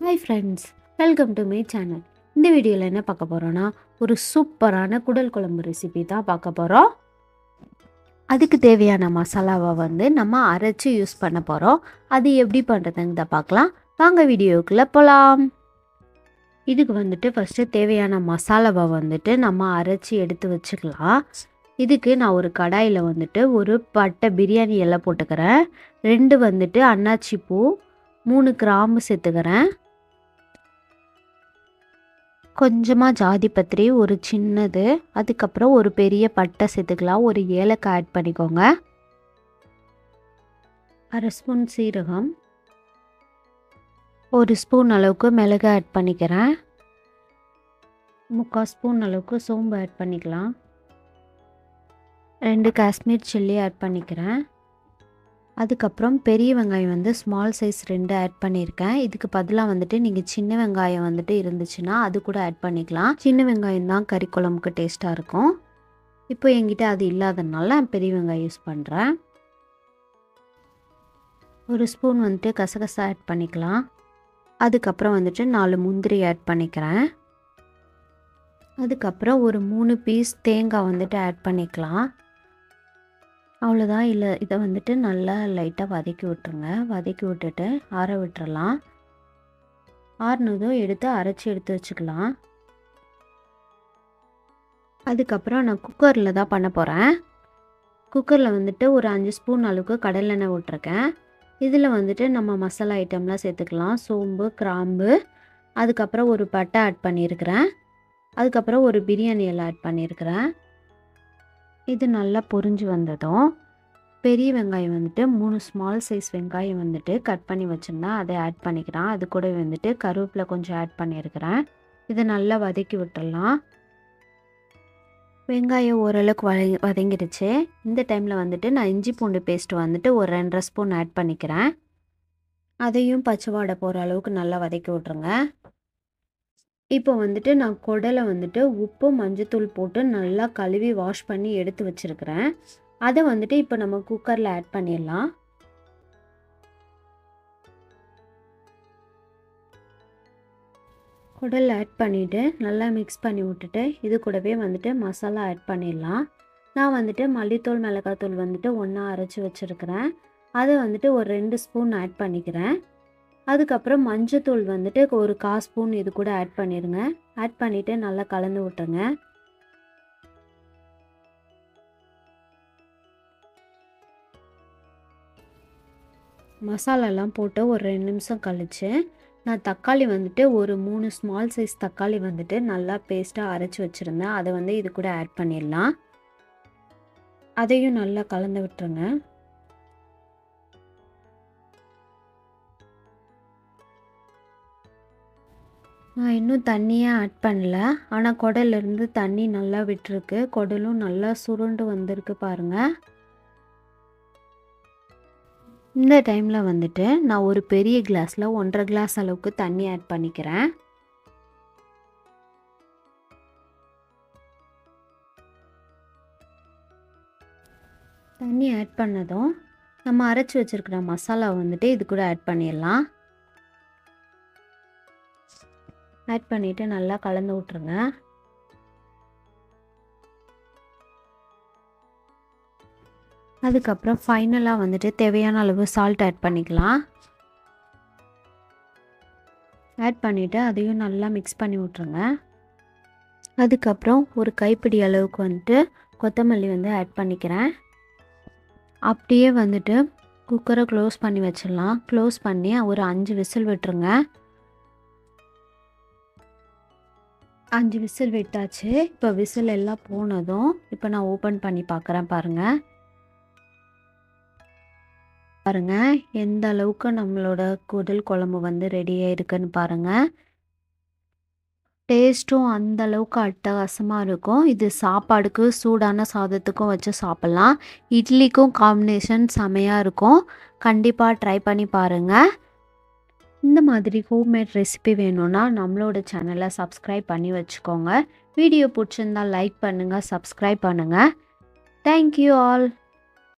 Hi friends welcome to my channel இந்த வீடியோவில் என்ன பார்க்க போகிறோன்னா ஒரு சூப்பரான குடல் குழம்பு ரெசிபி தான் பார்க்க போகிறோம் அதுக்கு தேவையான மசாலாவை வந்து நம்ம அரைச்சி யூஸ் பண்ண போகிறோம் அது எப்படி பண்ணுறதுங்க பார்க்கலாம். வாங்க வீடியோக்குள்ளே போகலாம் இதுக்கு வந்துட்டு ஃபஸ்ட்டு தேவையான மசாலாவை வந்துட்டு நம்ம அரைச்சி எடுத்து வச்சுக்கலாம். இதுக்கு நான் ஒரு கடாயில் வந்துட்டு ஒரு பட்டை பிரியாணி எல்லாம் போட்டுக்கிறேன். ரெண்டு வந்துட்டு அன்னாச்சி பூ மூணு கிராம்பு சேர்த்துக்கிறேன். கொஞ்சமாக ஜாதி பத்திரி ஒரு சின்னது அதுக்கப்புறம் ஒரு பெரிய பட்டை சேர்த்துக்கலாம் ஒரு ஏலக்காய் ஆட் பண்ணிக்கோங்க. அரை ஸ்பூன் சீரகம். ஒரு ஸ்பூன் அளவுக்கு மிளகு ஆட் பண்ணிக்கிறேன். முக்கால் ஸ்பூன் அளவுக்கு சோம்பு ஆட் பண்ணிக்கலாம். ரெண்டு காஷ்மீர் சில்லி ஆட் பண்ணிக்கிறேன். அதுக்கப்புறம் பெரிய வெங்காயம் வந்து ஸ்மால் சைஸ் ரெண்டு ஆட் பண்ணியிருக்கேன். இதுக்கு பதிலாக வந்துட்டு நீங்கள் சின்ன வெங்காயம் வந்துட்டு இருந்துச்சுன்னா அது கூட ஆட் பண்ணிக்கலாம். சின்ன வெங்காயம் தான் கறி குழம்புக்கு டேஸ்ட்டாக இருக்கும். இப்போ என்கிட்ட அது இல்லாதனால நான் பெரிய வெங்காயம் யூஸ் பண்ணுறேன் ஒரு ஸ்பூன் வந்துட்டு கசகசா ஆட் பண்ணிக்கலாம். அதுக்கப்புறம் வந்துட்டு நாலு முந்திரி ஆட் பண்ணிக்கிறேன். அதுக்கப்புறம் ஒரு மூணு பீஸ் தேங்காய் வந்துட்டு ஆட் பண்ணிக்கலாம். அவ்வளோதான் இல்லை இதை வந்துட்டு நல்லா லைட்டாக வதக்கி விட்டுருங்க. வதக்கி விட்டுட்டு ஆற விட்டுறலாம். ஆறுனதும் எடுத்து அரைச்சி எடுத்து வச்சுக்கலாம். அதுக்கப்புறம் நான் குக்கரில் தான் பண்ண போகிறேன் குக்கரில் வந்துட்டு ஒரு அஞ்சு ஸ்பூன் அளவுக்கு கடலெண்ணெய் விட்ருக்கேன் இதில் வந்துட்டு நம்ம மசாலா ஐட்டம்லாம் சேர்த்துக்கலாம். சோம்பு கிராம்பு அதுக்கப்புறம் ஒரு பட்டை ஆட் பண்ணியிருக்கிறேன் அதுக்கப்புறம் ஒரு பிரியாணி எல்லாம் ஆட் பண்ணியிருக்கிறேன் இது நல்லா பொரிஞ்சு வந்ததும் பெரிய வெங்காயம் வந்துட்டு மூணு ஸ்மால் சைஸ் வெங்காயம் வந்துட்டு கட் பண்ணி வச்சுருந்தேன் அதை ஆட் பண்ணிக்கிறேன் அது கூட வந்துட்டு கருவேப்பிலை கொஞ்சம் ஆட் பண்ணியிருக்கிறேன் இதை நல்லா வதக்கி விட்டுடலாம். வெங்காயம் ஓரளவுக்கு வத வதங்கிடுச்சு. இந்த டைமில் வந்துட்டு நான் இஞ்சி பூண்டு பேஸ்ட்டு வந்துட்டு ஒரு ரெண்டரை ஸ்பூன் ஆட் பண்ணிக்கிறேன். அதையும் பச்சை வாடை போகிற அளவுக்கு நல்லா வதக்கி விட்ருங்க இப்போ வந்துட்டு நான் குடலை வந்துட்டு உப்பு மஞ்சத்தூள் போட்டு நல்லா கழுவி வாஷ் பண்ணி எடுத்து வச்சுருக்கிறேன். அதை வந்துட்டு இப்போ நம்ம குக்கரில் ஆட் பண்ணிடலாம். குடல் ஆட் பண்ணிவிட்டு நல்லா மிக்ஸ் பண்ணி விட்டுட்டு இது கூடவே வந்துட்டு மசாலா ஆட் பண்ணிடலாம். நான் வந்துட்டு மல்லித்தூள் மிளகாத்தூள் வந்துட்டு ஒன்றா அரைச்சி வச்சுருக்கிறேன். அதை வந்துட்டு ஒரு ரெண்டு ஸ்பூன் ஆட் பண்ணிக்கிறேன். அதுக்கப்புறம் மஞ்சத்தூள் வந்துட்டு ஒரு கால் ஸ்பூன் இது கூட ஆட் பண்ணிடுங்க ஆட் பண்ணிவிட்டு நல்லா கலந்து விட்டுருங்க. மசாலாலாம் போட்டு ஒரு ரெண்டு நிமிஷம் கழித்து நான் தக்காளி வந்துட்டு ஒரு மூணு ஸ்மால் சைஸ் தக்காளி வந்துட்டு நல்லா பேஸ்ட்டாக அரைச்சி வச்சுருந்தேன். அதை வந்து இது கூட ஆட் பண்ணிடலாம். அதையும் நல்லா கலந்து விட்டுருங்க. நான் இன்னும் தண்ணியே ஆட் பண்ணல. ஆனால் குடல்லேருந்து தண்ணி நல்லா விட்டுருக்கு. குடலும் நல்லா சுருண்டு வந்திருக்கு பாருங்கள் இந்த டைமில் வந்துட்டு நான் ஒரு பெரிய கிளாஸில் ஒன்றரை கிளாஸ் அளவுக்கு தண்ணி ஆட் பண்ணிக்கிறேன். தண்ணி ஆட் பண்ணதும் நம்ம அரைச்சி வச்சுருக்கிற மசாலா வந்துட்டு இது கூட ஆட் பண்ணிடலாம். ஆட் பண்ணிவிட்டு நல்லா கலந்து விட்ருங்க அதுக்கப்புறம் ஃபைனலாக வந்துட்டு தேவையான அளவு சால்ட் ஆட் பண்ணிக்கலாம். ஆட் பண்ணிவிட்டு அதையும் நல்லா மிக்ஸ் பண்ணி விட்ருங்க அதுக்கப்புறம் ஒரு கைப்பிடி அளவுக்கு வந்துட்டு கொத்தமல்லி வந்து ஆட் பண்ணிக்கிறேன். அப்படியே வந்துட்டு குக்கரை க்ளோஸ் பண்ணி வச்சிடலாம். க்ளோஸ் பண்ணி ஒரு அஞ்சு விசில் விட்டுருங்க. அஞ்சு விசில் விட்டாச்சு. இப்போ விசில் எல்லாம் போனதும் இப்போ நான் ஓப்பன் பண்ணி பார்க்குறேன் பாருங்கள் பாருங்கள் எந்த அளவுக்கு நம்மளோட குடல் குழம்பு வந்து ரெடியாக இருக்குன்னு பாருங்கள் டேஸ்ட்டும் அந்த அளவுக்கு அட்டகாசமாக இருக்கும். இது சாப்பாடுக்கு சூடான சாதத்துக்கும் வச்சு சாப்பிட்லாம். இட்லிக்கும் காம்பினேஷன் செமையாக இருக்கும். கண்டிப்பாக ட்ரை பண்ணி பாருங்கள் இந்த மாதிரி ஹோம்மேட் ரெசிபி வேணும்னா நம்மளோட சேனலை சப்ஸ்கிரைப் பண்ணி வச்சுக்கோங்க. வீடியோ பிடிச்சிருந்தா லைக் பண்ணுங்கள் சப்ஸ்கிரைப் பண்ணுங்கள் தேங்க்யூ ஆல்